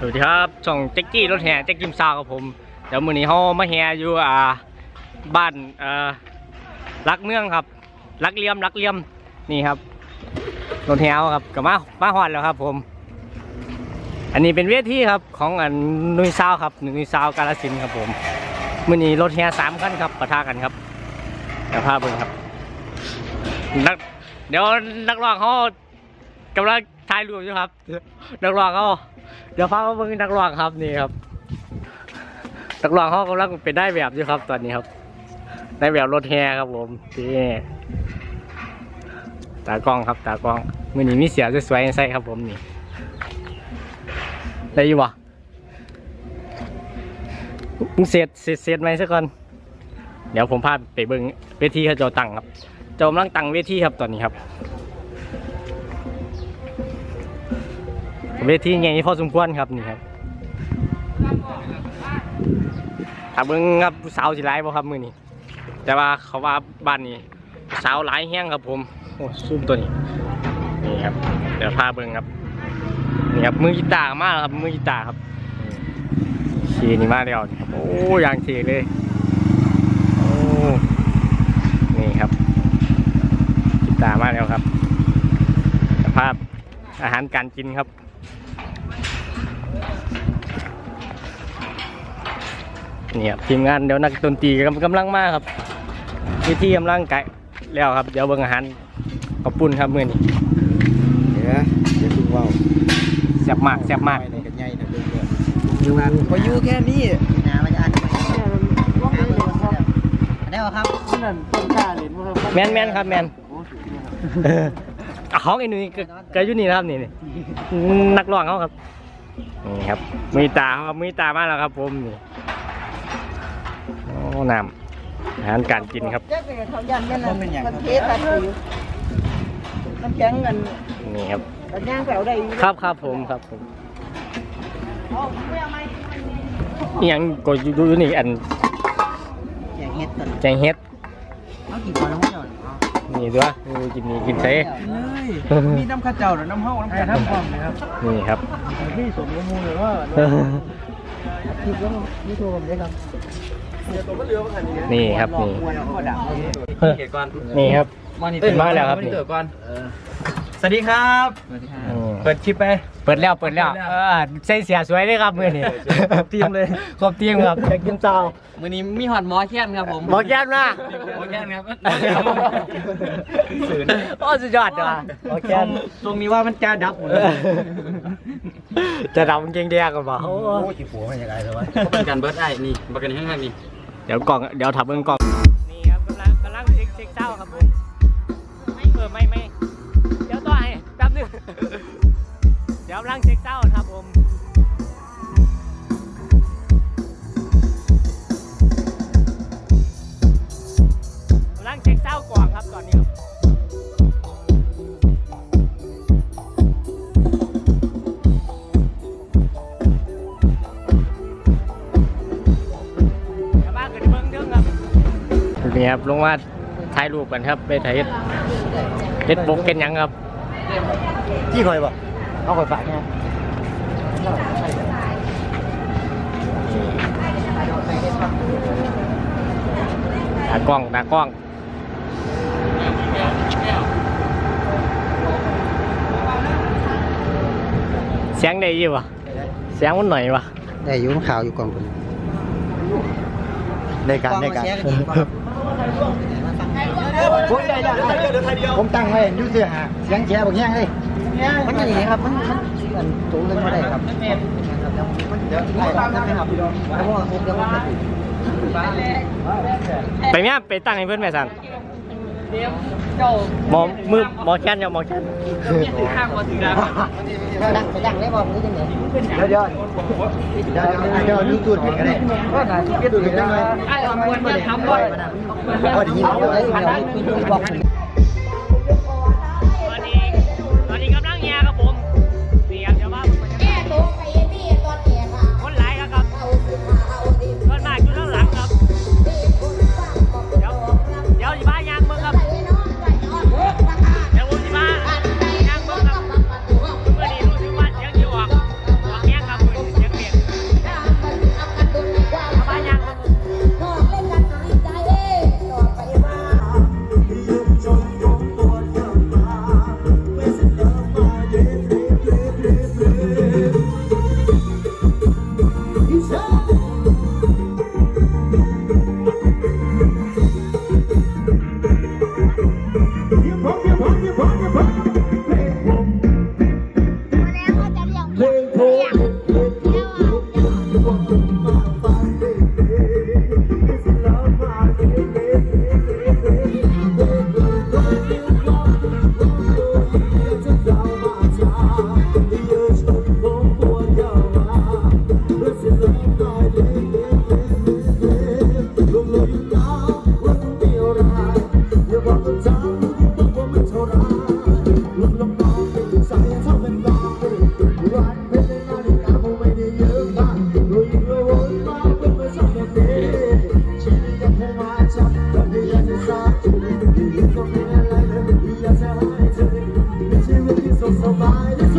สวัสดีครับช่องแจ็กกี้รถแห่แจ็กกิมซาวกับผม เดี๋ยวมื้อนี้เฮามาแห่อยู่อ่าบ้านเอ่อรักเมืองครับรักเลี่ยมรักเลี่ยมนี่ครับรถแห่เอาครับก็มามาฮอดแล้วครับผม อันนี้เป็นเวทีครับของอันนุยซาวครับนุยซาวกาลสินธุ์ครับผมมื้อนี้รถแห่สามคันครับปะทะกันครับเดี๋ยวพาเบิ่งครับนักเดี๋ยวนักร้องเขากำลัง ถ่ายรูปอยู่ครับ นักร้องเขาเดี๋ยวพามาเบิ่งนักร้องครับนี่ครับ นักร้องเขากำลังเป็นได้แบบอยู่ครับ ตอนนี้ครับ ได้แบบรถแห่ครับผมนี่ตากล้องครับตากล้องมือนี้มีเสียสวยๆใส่ครับผมนี่ได้อยู่บ่มึงเสร็จเสร็จเสร็จไหมสักก่อน เดี๋ยวผมพาไปเบิ่งเวทีเขาจะตั้งครับจะกำลังตั้งเวทีครับตอนนี้ครับ เวทีใหญ่พอสมควรครับนี่ครับถ้าเบิ่งครับผู้สาวสิหลายบ่ครับมือนี้แต่ว่าเขาว่าบ้านนี้สาวหลายแห้งครับผมโอ้ซูมตัวนี้นี่ครับเดี๋ยวพาเบิ่งครับนี่ครับมือกีตาร์มาแล้วครับมือกีตาร์ครับขี่นี่มาแล้วนี่ครับโอ้ยางเทเลยโอ้นี่ครับกีตาร์มาแล้วครับสภาพอาหารการกินครับ นี่ครับทีมงานเดี๋ยวนักดนตรีกำกำลังมาครับวิธีกำลังไก่แล้วครับ เดี๋ยวเบิ่งอาหารขอบปุ่นครับมื้อนี้เดี๋ยวเดี๋ยวเพิ่งเว้าแซ่บมากแซ่บมากไปในกันใหญ่นะเบิ่งเด้ออยู่งานพออยู่แค่นี้นะมันจะอ่านได้ป่ะครับนั่นต้นกล้าเล่นบ่ครับแมนแมนครับแมนเออเอาของไอ้หนุ่ยก็ก็อยู่นี่นะครับนี่นี่นักร้องเขาครับนี่ครับมือตาเขาครับมือตามาแล้วครับผมนี่ โอ้น้ำอาหารการกินครับเจ๊เป็นเขายันยันนะมันเทสตัดสิน้ำแข็งกันนี่ครับกันย่างแปลวได้ครับครับผมครับผมนี่ยังก็อยู่อยู่นี่อันอย่างเฮ็ดตันแจงเฮ็ดเอากี่คนแล้วไม่หน่อยนี่ด้วยดูกินนี่กินเซ่เลยมีน้ำข้าวเจ้าหรือน้ำเฮาน้ำกันน้ำพร้อมเลยครับ นี่ครับพี่สมมูลเลยว่าที่ก็มีโทรผมได้ครับ นี่ครับนี่ก็ดังเกิดก่อนนี่ครับมาแล้วครับนี่เกิดก่อนสวัสดีครับอืมเปิดคลิปไป เปิดแล้วเปิดแล้วเออใส่เสียสวยเลยครับมือนี่ครบทีมเลยครบทีมครับจะกินเจ้าวันนี้มีหอดหมอแค้นครับผมบอกแก้มนะหมอแค้นครับสื่อโอ้สุดยอดว่ะบอกแก้มตรงนี้ว่ามันจ้าดับหมดเออจะดำเก่งแดงกันป่ะโอ้โอ้ยขี้ผัวมันยังไงเลยวะเป็นการเบิร์ดไอ้นี่ประกันข้างๆนี่ เดี๋ยวกล่องเดี๋ยวถับเบิ้งกล่อง เบิ่งเรื่องครับนี่ครับลงมาถ่ายรูปกันครับไปถ่ายเฮ็ดเฮ็ดบกกันหยังครับที่คอยบอกเอาคอยฝากเนี่ยตากล้องตากล้องเสียงได้อยู่วะเสียงมันหน่อยวะได้ยุ่งข่าวอยู่กองผม ในการในการผมได้ได้ผมตั้งไว้ยูเสือหาเสียงแฉบอกแห้งเลยมันอย่างนี้ครับ มันมันมันสูงเลยไม่ได้ครับมันเดี๋ยวไล่ตามได้ไหมครับเพราะว่าผมเดี๋ยวมันจะถูกไปเนี้ยไปตั้งให้เพื่อนแม่สั นหมอมือหมอแค้นอย่าหมอแค้นดังไปดังได้บ่มันจะเหนื่อยเดี๋ยวเดี๋ยวเดี๋ยวเดี๋ยวยูทูบกันก็ได้ก็ไหนยูทูบกันได้ไหมไอ้เราควรจะทำด้วยพอดียินเอาเขาไว้เลยเดี๋ยวมีคุยบอก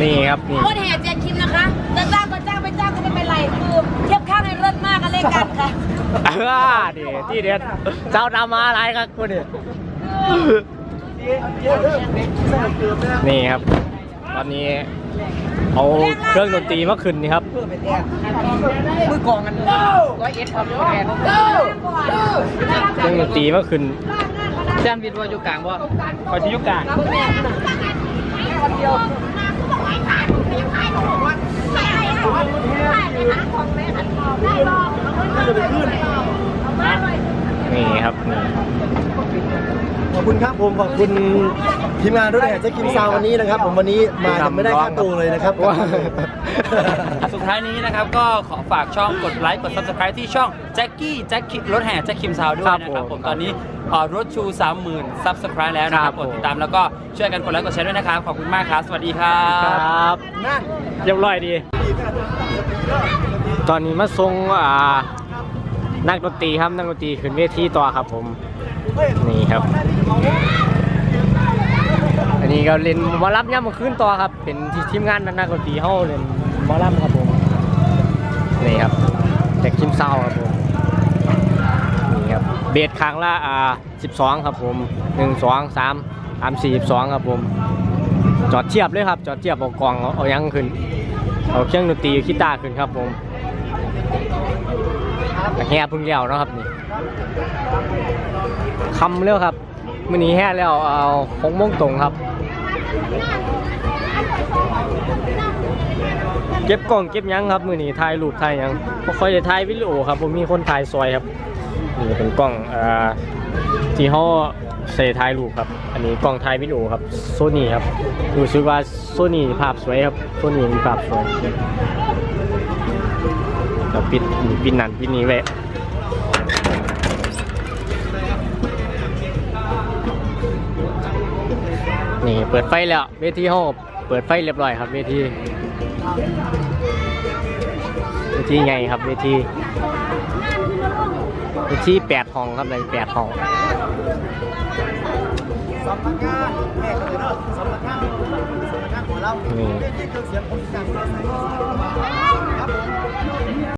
นี่รถแห่เจ็ดคิมนะคะจะจ้างก็จ้างไม่จ้างก็ไม่เป็นไรคือเทียบข้างในเลิศมากกันเล่นกันค่ะเออดีที่เด็ดเจ้าดำมาอะไรครับคุณนี่นี่ครับ ตอนนี้เอาเครื่องดนตรีมาขึ้นนี่ครับเพื่อเป็นแอบมือกองกันร้อยเอ็ดครับแอนเครื่องดนตรีมาขึ้น แจนวินว่าอยู่กลางบ่คอยชิยุกลางนี่ครับนี่ ขอบ คุณครับผมขอบคุณทีมงานรถแห่เจ๊กิมซาววันนี้นะครับ ผมวันนี้มายังไม่ได้ค่าตัวเลยนะครับว้าสุดท้ายนี้นะครับก็ขอฝากช่องกดไลค์กด subscribe ที่ช่องแจ็คกี้แจ็คคิรถแห่แจ็คคิมซาวด้วยนะครับผมตอนนี้รถชู 30,000 subscribe แล้วนะครับกดติดตามแล้วก็ช่วยกันกดไลค์กดแชร์ด้วยนะครับ ขอบคุณมากครับ สวัสดีครัคบ รับนั่นเรียบร้อยดี ตอนนี้มาทรงอ่านักดนตรีครับนักดนตรีขึ้นเวทีต่อครับผม นี่ครับ อันนี้ก็เล่นหมอลำย่ำมาขึ้นต่อครับ เป็นทีมงานนักดนตรีเฮาเล่นหมอลำครับผมนี่ครับแต่คิมเศร้าครับผมนี่ครับเบสครั้งละอ่า12ครับผม1 2 3 3 4 12ครับผม จอดเทียบเลยครับ จอดเทียบเอากล่องเอายังขึ้น เอาเครื่องดนตรีกีตาร์ขึ้นครับผมแห่พึ่งแล้วนะครับนี่ คำแล้วครับมื่อนี้แห่แล้วเอาหกโมงตรงครับ เก็บกล่องเก็บยังครับมือนี้ถ่ายรูปถ่ายยังบ่ค่อยจะถ่ายวิดีโอครับผมมีคนถ่ายซอยครับนี่เป็นกล้องเอ่อที่เขาใส่ถ่ายรูปครับ อันนี้กล้องถ่ายวิดีโอครับโซนี่ครับรู้สึกว่าโซนี่ภาพสวยครับโซนี่มีภาพสวยเราปิดปิดนั่นปิดนี้ไว้ นี่เปิดไฟแล้วเวทีห้องเปิดไฟเรียบร้อยครับเวทีเวทีไงครับเวทีเวทีแปดห้องครับในแปดห้องสำนั